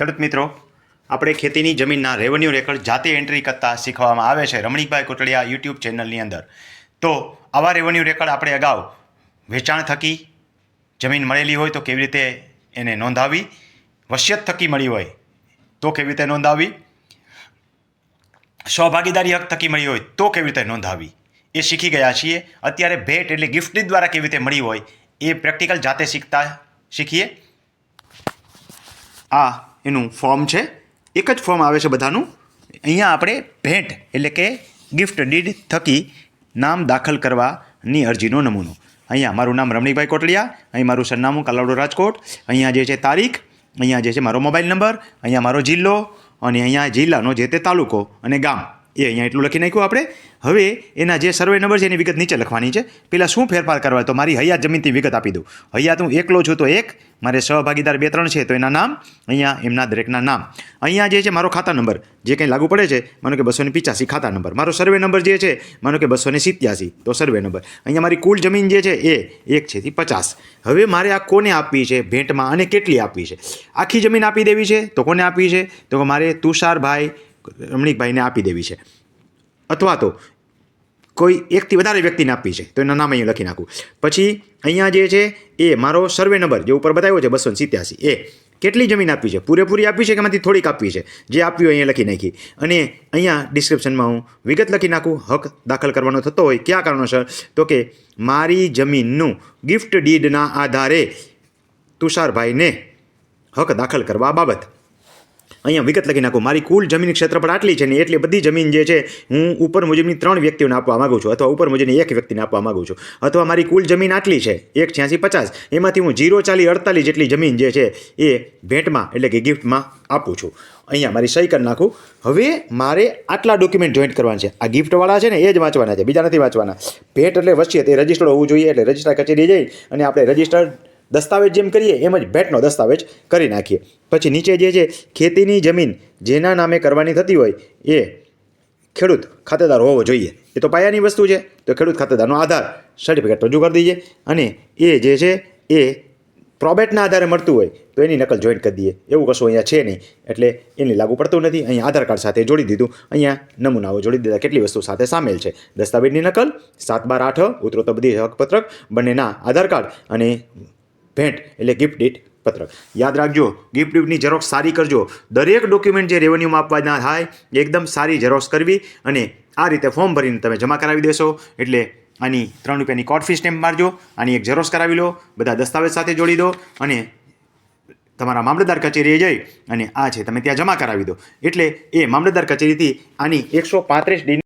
ખેડૂત મિત્રો, આપણે ખેતીની જમીનના રેવન્યુ રેકર્ડ જાતે એન્ટ્રી કરતા શીખવામાં આવે છે રમણીકભાઈ કોટડિયા યુટ્યુબ ચેનલની અંદર. તો આવા રેવન્યુ રેકર્ડ આપણે અગાઉ વેચાણ થકી જમીન મળેલી હોય તો કેવી રીતે એને નોંધાવી, વસિયત થકી મળી હોય તો કેવી રીતે નોંધાવી સ્વભાગીદારી હક થકી મળી હોય તો કેવી રીતે નોંધાવી, એ શીખી ગયા છીએ. અત્યારે ભેટ એટલે ગિફ્ટ દ્વારા કેવી રીતે મળી હોય એ પ્રેક્ટિકલ જાતે શીખતા શીખીએ. આ એનું ફોર્મ છે. એક જ ફોર્મ આવે છે બધાનું. અહીંયા આપણે ભેટ, એટલે કે ગિફ્ટ ડીડ થકી નામ દાખલ કરવાની અરજીનો નમૂનો. અહીંયા મારું નામ રમણીભાઈ કોટલિયા, અહીં મારું સરનામું કાલાવડો રાજકોટ, અહીંયા જે છે તારીખ, અહીંયા જે છે મારો મોબાઈલ નંબર, અહીંયા મારો જિલ્લો, અને અહીંયા જિલ્લાનો જે તે તાલુકો અને ગામ. એ અહીંયા એટલું લખી નાખ્યું આપણે. હવે એના જે સર્વે નંબર છે એની વિગત નીચે લખવાની છે. પહેલાં શું ફેરફાર કરવા તો મારી હયાત જમીનથી વિગત આપી દઉં. હયાત હું એકલો છું તો એક, મારે સહભાગીદાર બે, ત્રણ છે તો એના નામ, અહીંયા એમના દરેકના નામ. અહીંયા જે છે મારો ખાતા નંબર જે કંઈ લાગુ પડે છે, માનો કે બસો ને પિચ્યાસી ખાતા નંબર મારો સર્વે નંબર જે છે, માનો કે બસો સિત્યાસી, તો સર્વે નંબર અહીંયા મારી કુલ જમીન જે છે એ એક છે થી પચાસ. હવે મારે આ કોને આપવી છે? ભેટમાં અને કેટલી આપવી છે? આખી જમીન આપી દેવી છે? તો કોને આપવી છે? તો મારે તુષારભાઈ રમણીકભાઈને આપી દેવી છે. અથવા તો કોઈ એકથી વધારે વ્યક્તિને આપવી છે. તો એના નામ અહીંયા લખી નાખું. પછી અહીંયા જે છે એ મારો સર્વે નંબર જે ઉપર બતાવ્યો છે બસો સિત્યાસી, એ કેટલી જમીન આપી છે? પૂરેપૂરી આપી છે કે એમાંથી થોડીક આપવી છે? જે આપવી હોય અહીંયા લખી નાખી. અને અહીંયા ડિસ્ક્રિપ્શનમાં હું વિગત લખી નાખું. હક દાખલ કરવાનો થતો હોય કયા કારણોસર? તો કે મારી જમીનનું ગિફ્ટ ડીડના આધારે તુષારભાઈને હક દાખલ કરવા બાબત. અહીંયા વિગત લખી નાખું. મારી કુલ જમીન ક્ષેત્રફળ આટલી છે ને એટલી બધી જમીન જે છે, હું ઉપર મુજબની ત્રણ વ્યક્તિઓને આપવા માગું છું અથવા ઉપર મુજબની એક વ્યક્તિને આપવા માગું છું. અથવા મારી કુલ જમીન આટલી છે એક છ્યાસી પચાસ. એમાંથી હું જીરો ચાલી અડતાલીસ જેટલી જમીન જે છે, એ ભેટમાં એટલે કે ગિફ્ટમાં આપું છું. અહીંયા મારી સહી કરી નાખું. હવે મારે આટલા ડોક્યુમેન્ટ જોઈન્ટ કરવાના છે. આ ગિફ્ટવાળા છે ને એ જ વાંચવાના છે, બીજા નથી વાંચવાના. ભેટ એટલે વચ્ચે એ રજિસ્ટર્ડ હોવું જોઈએ એટલે રજિસ્ટર કચેરી જઈ અને આપણે રજિસ્ટર્ડ દસ્તાવેજ જેમ કરીએ, એમ જ ભેટનો દસ્તાવેજ કરી નાખીએ. પછી નીચે જે છે, ખેતીની જમીન જેના નામે કરવાની થતી હોય, એ ખેડૂત ખાતેદાર હોવો જોઈએ. એ તો પાયાની વસ્તુ છે, તો ખેડૂત ખાતેદારનો આધાર સર્ટિફિકેટ રજૂ કરી દઈએ અને એ જે છે, એ પ્રોબેટના આધારે મળતું હોય, તો એની નકલ જોઈન્ટ કરી દઈએ. એવું કશું અહીંયા છે નહીં. એટલે એની લાગુ પડતું નથી. અહીંયા આધાર કાર્ડ સાથે જોડી દીધું. અહીંયા નમૂનાઓ જોડી દીધા. કેટલી વસ્તુ સાથે સામેલ છે? દસ્તાવેજની નકલ, સાત બાર આઠ ઉતરો તો બધી હકપત્રક, બંનેના આધાર કાર્ડ અને ભેટ એટલે ગિફ્ટ ડીટ પત્રક. યાદ રાખજો ગિફ્ટ ડીટની ઝેરોક્ષ સારી કરજો. દરેક ડોક્યુમેન્ટ જે રેવન્યુમાં આપવાના થાય, એકદમ સારી ઝેરોક્ષ કરવી અને આ રીતે ફોર્મ ભરીને તમે જમા કરાવી દેશો. એટલે આની ત્રણ રૂપિયાની કોર્ટ ફી સ્ટેમ્પ મારજો, આની એક ઝેરોક્ષ કરાવી લો, બધા દસ્તાવેજ સાથે જોડી દો અને તમારા મામલતદાર કચેરીએ જઈ અને આ છે, તમે ત્યાં જમા કરાવી દો. એટલે એ મામલતદાર કચેરીથી આની એકસો પાંત્રીસ ડી